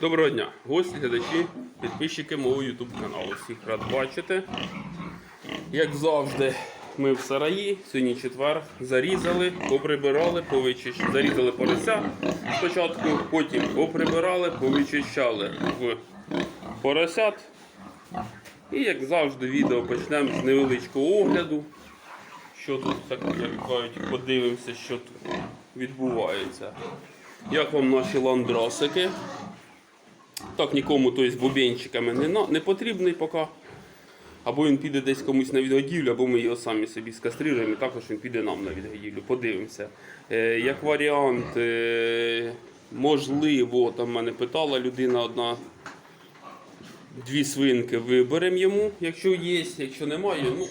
Доброго дня, гості, глядачі, підписчики мого YouTube каналу. Всіх рад бачити. Як завжди, ми в сараї, сьогодні четвер, зарізали, поприбирали, повичищали. Зарізали порося спочатку, потім поприбирали, повичищали в поросят. І як завжди, відео почнемо з невеличкого огляду. Що тут так, як кажуть, подивимося, що тут відбувається. Як вам наші ландрасики? Так нікому той з бубенчиками не, не потрібний поки. Або він піде десь комусь на відгодівлю, або ми його самі собі скастрируємо, і також він піде нам на відгодівлю. Подивимося. Е, як варіант, е, можливо, там мене питала людина одна. Дві свинки виберемо йому, якщо є, якщо немає, ну,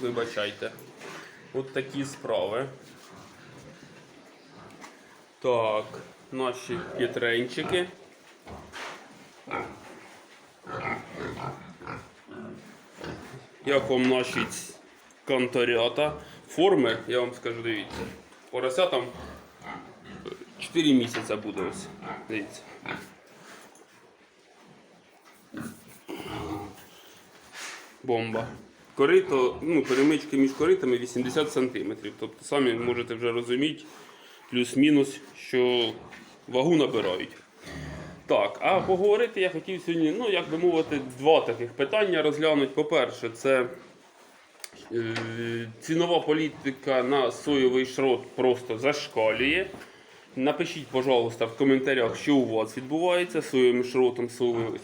вибачайте. От такі справи. Так, наші п'ятренчики. Як вам наші канторята? Форми, я вам скажу, дивіться. Порося там 4 місяці буде ось. Дивіться. Бомба. Корито, ну, перемички між коритами 80 см. Тобто самі можете вже розуміти, плюс-мінус, що вагу набирають. Так, а поговорити я хотів сьогодні, ну, як би мовити, два таких питання розглянути. По-перше, це е, цінова політика на соєвий шрот просто зашкалює. Напишіть, пожалуйста, в коментарях, що у вас відбувається з соєвим шротом,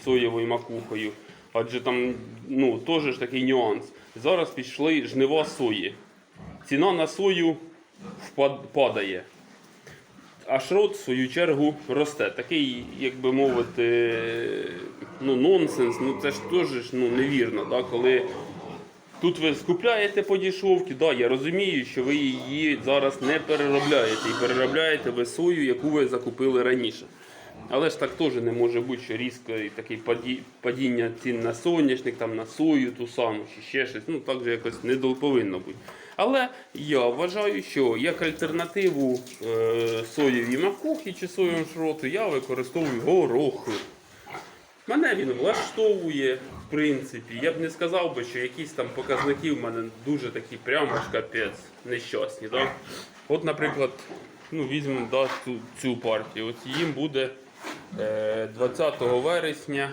соєвою, макухою. Адже там ну, теж такий нюанс. Зараз пішли жнива сої. Ціна на сою падає. А шрот, в свою чергу, росте. Такий, як би мовити, ну, нонсенс. Ну, це ж теж ну, невірно, да? коли тут ви скупляєте по дешевці, да, я розумію, що ви її зараз не переробляєте і переробляєте ви сою, яку ви закупили раніше. Але ж так теж не може бути, що різко таке падіння цін на соняшник, там, на сою ту саму, чи ще щось. Ну так же якось не повинно бути. Але я вважаю, що як альтернативу е, соєвій макухі чи соєвому шроту я використовую горох. Мене він влаштовує, в принципі. Я б не сказав би, що якісь там показники в мене дуже такі прямо ж капець нещасні. Да? От, наприклад, ну, візьмемо да, цю, цю партію. От їм буде е, 20 вересня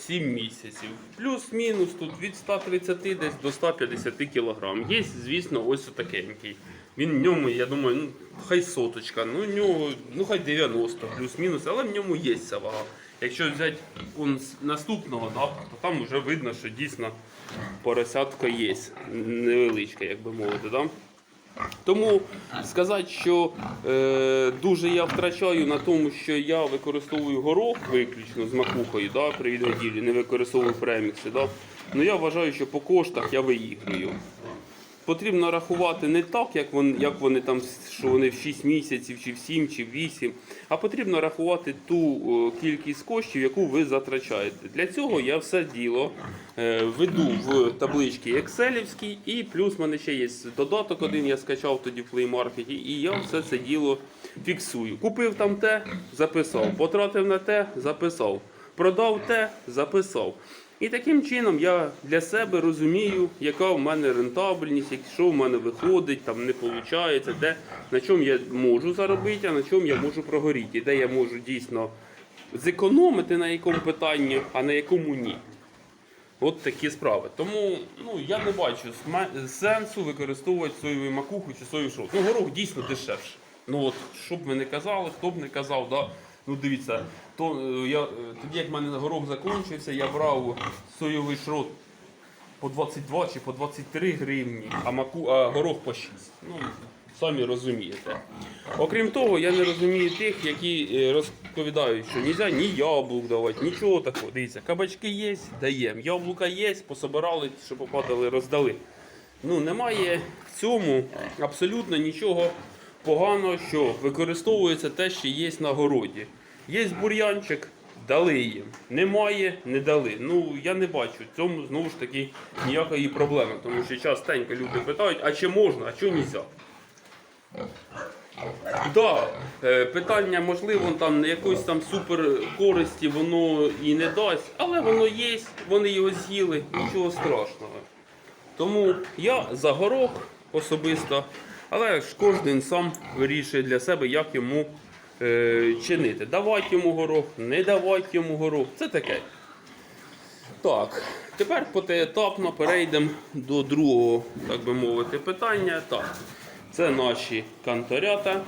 7 місяців. Плюс-мінус тут від 130 десь до 150 кг. Є, звісно, ось отакенький. Він в ньому, я думаю, ну, хай соточка, ну, нього, ну хай 90 плюс-мінус, але в ньому є ця вага. Якщо взяти он наступного, да, то там вже видно, що дійсно поросятка є. Невеличка, як би мовити. Да? Тому сказати, що е, дуже я втрачаю на тому, що я використовую горох виключно з макухою да, при відгодівлі, не використовую премікси. Да. Ну я вважаю, що по коштах я виіграю. Потрібно рахувати не так, як вони, як вони там, що вони в 6 місяців, чи в 7, чи в 8, а потрібно рахувати ту кількість коштів, яку ви затрачаєте. Для цього я все діло е, веду в таблички Excelівській, і плюс в мене ще є додаток один, я скачав тоді в Play Market, і я все це діло фіксую. Купив там те, записав, потратив на те, записав, продав те, записав. І таким чином я для себе розумію, яка в мене рентабельність, що в мене виходить, там не виходить, де, на чому я можу заробити, а на чому я можу прогоріти, де я можу дійсно зекономити на якому питанні, а на якому ні. От такі справи. Тому ну, я не бачу сенсу використовувати соєву макуху чи соєвий шрот. Ну, горох дійсно дешевше. Ну от, що б ви не казали, хто б не казав, да? Ну дивіться, то, е, я, е, тоді як в мене горох закінчився, я брав соєвий шрот по 22 чи по 23 гривні, а, маку, а горох по 6. Ну, самі розумієте. Окрім того, я не розумію тих, які е, розповідають, що не можна ні яблук давати, нічого такого. Дивіться, кабачки є, даємо. Яблука є, пособирали, що попадали, роздали. Ну, немає в цьому абсолютно нічого поганого, що використовується те, що є на городі. Є бур'янчик, дали їм. Немає, не дали. Ну я не бачу в цьому знову ж таки ніякої проблеми, тому що частенько люди питають, а чи можна, а чи не можна. Да, е, питання, можливо, там якоїсь там супер користі воно і не дасть, але воно є, вони його з'їли, нічого страшного. Тому я за горох особисто, але ж кожен сам вирішує для себе, як йому е, чинити. Давати йому горох, не давати йому горох. Це таке. Так, тепер поетапно перейдемо до другого, так би мовити, питання. Так, це наші канторята.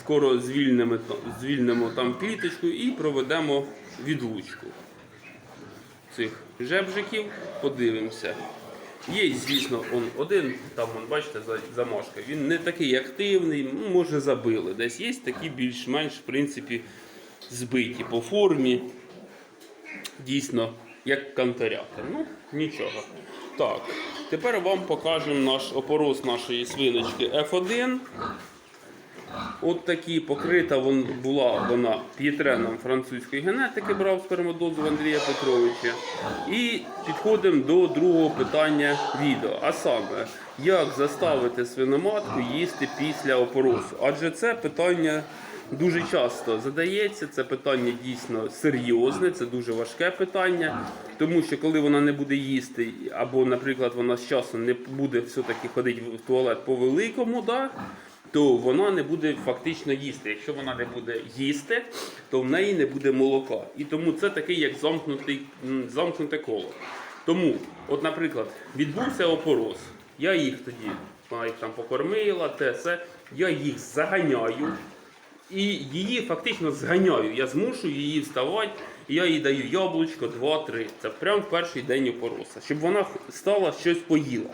Скоро звільнимо, звільнимо там кліточку і проведемо відлучку цих жебжиків. Подивимося. Є, звісно, он один, там, он, бачите, замашка. Він не такий активний, ну, може забили. Десь є такі більш-менш, в принципі, збиті по формі дійсно як канторяти. Ну, нічого. Так, тепер вам покажемо наш опорос нашої свиночки F1. От такі покрита вон, була вона п'єтреном французької генетики, брав спермодозу в Андрія Петровича. І підходимо до другого питання відео. А саме, як заставити свиноматку їсти після опоросу? Адже це питання дуже часто задається. Це питання дійсно серйозне, це дуже важке питання. Тому що коли вона не буде їсти, або, наприклад, вона з часом не буде все-таки ходити в туалет по великому, да, то вона не буде фактично їсти. Якщо вона не буде їсти, то в неї не буде молока. І тому це такий як замкнутий, замкнуте коло. Тому, от, наприклад, відбувся опорос. Я їх тоді, вона там покормила, те все, я їх заганяю. І її фактично зганяю. Я змушую її вставати, я їй даю яблучко 2-3. Це прямо в перший день опороса, щоб вона стала щось поїла.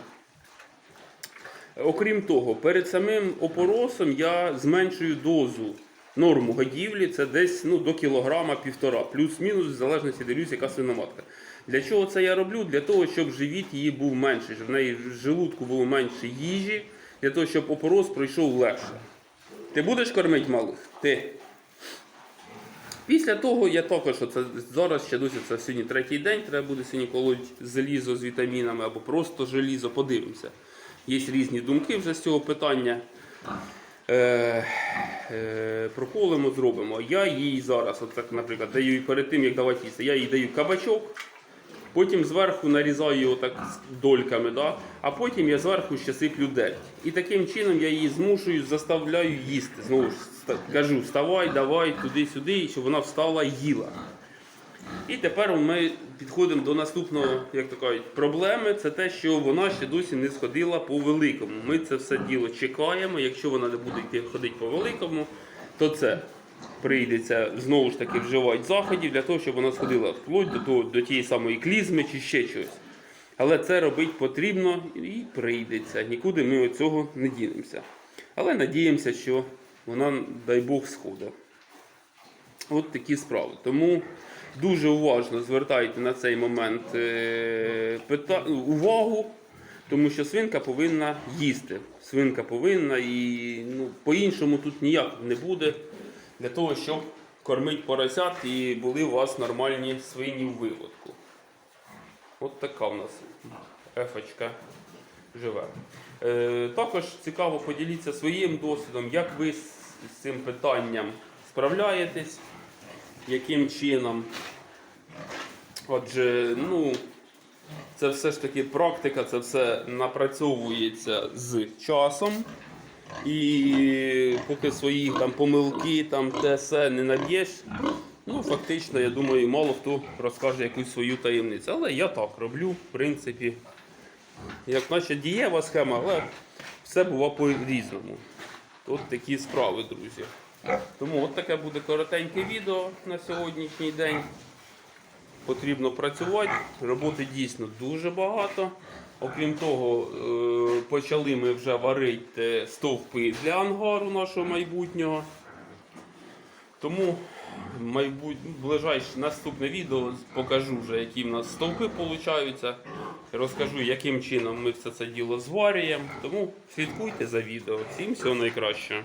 Окрім того, перед самим опоросом я зменшую дозу норму годівлі, це десь ну, до кілограма півтора, плюс-мінус, в залежності дивлюсь, яка свиноматка. Для чого це я роблю? Для того, щоб живіт її був менший, щоб в неї в желудку було менше їжі, для того, щоб опорос пройшов легше. Ти будеш кормити малих? Ти. Після того я також оце, зараз ще досі це сьогодні третій день, треба буде сьогодні колоть залізо з вітамінами або просто желізо, подивимося. Є різні думки вже з цього питання. Е, е, проколимо, зробимо. Я їй зараз, от так, наприклад, даю перед тим, як давати їсти, я їй даю кабачок, потім зверху нарізаю його так дольками, да? а потім я зверху ще сиплю дерть. І таким чином я її змушую, заставляю їсти. Знову ж кажу, вставай, давай, туди-сюди, щоб вона встала і їла. І тепер ми підходимо до наступного, як то кажуть, проблеми. Це те, що вона ще досі не сходила по великому. Ми це все діло чекаємо. Якщо вона не буде йти ходити по великому, то це прийдеться знову ж таки вживати заходів для того, щоб вона сходила вплоть до, того, до тієї самої клізми чи ще щось. Але це робити потрібно і прийдеться. Нікуди ми від цього не дінемося. Але надіємося, що вона, дай Бог, сходить. От такі справи. Тому дуже уважно звертайте на цей момент е, увагу, тому що свинка повинна їсти. Свинка повинна і ну, по-іншому тут ніяк не буде для того, щоб кормити поросят і були у вас нормальні свині в виводку. От така в нас ефочка живе. Е, також цікаво поділіться своїм досвідом, як ви з цим питанням справляєтесь, яким чином. Отже, ну, це все ж таки практика, це все напрацьовується з часом. І поки свої там помилки, там те все не наб'єш, ну фактично, я думаю, мало хто розкаже якусь свою таємницю. Але я так роблю, в принципі, як наче дієва схема, але все бува по-різному. От такі справи, друзі. Тому от таке буде коротеньке відео на сьогоднішній день. Потрібно працювати, роботи дійсно дуже багато. Окрім того, е, почали ми вже варити стовпи для ангару нашого майбутнього. Тому майбут... ближайше наступне відео покажу вже, які в нас стовпи получаються. Розкажу, яким чином ми все це діло зварюємо. Тому слідкуйте за відео. Всім всього найкращого.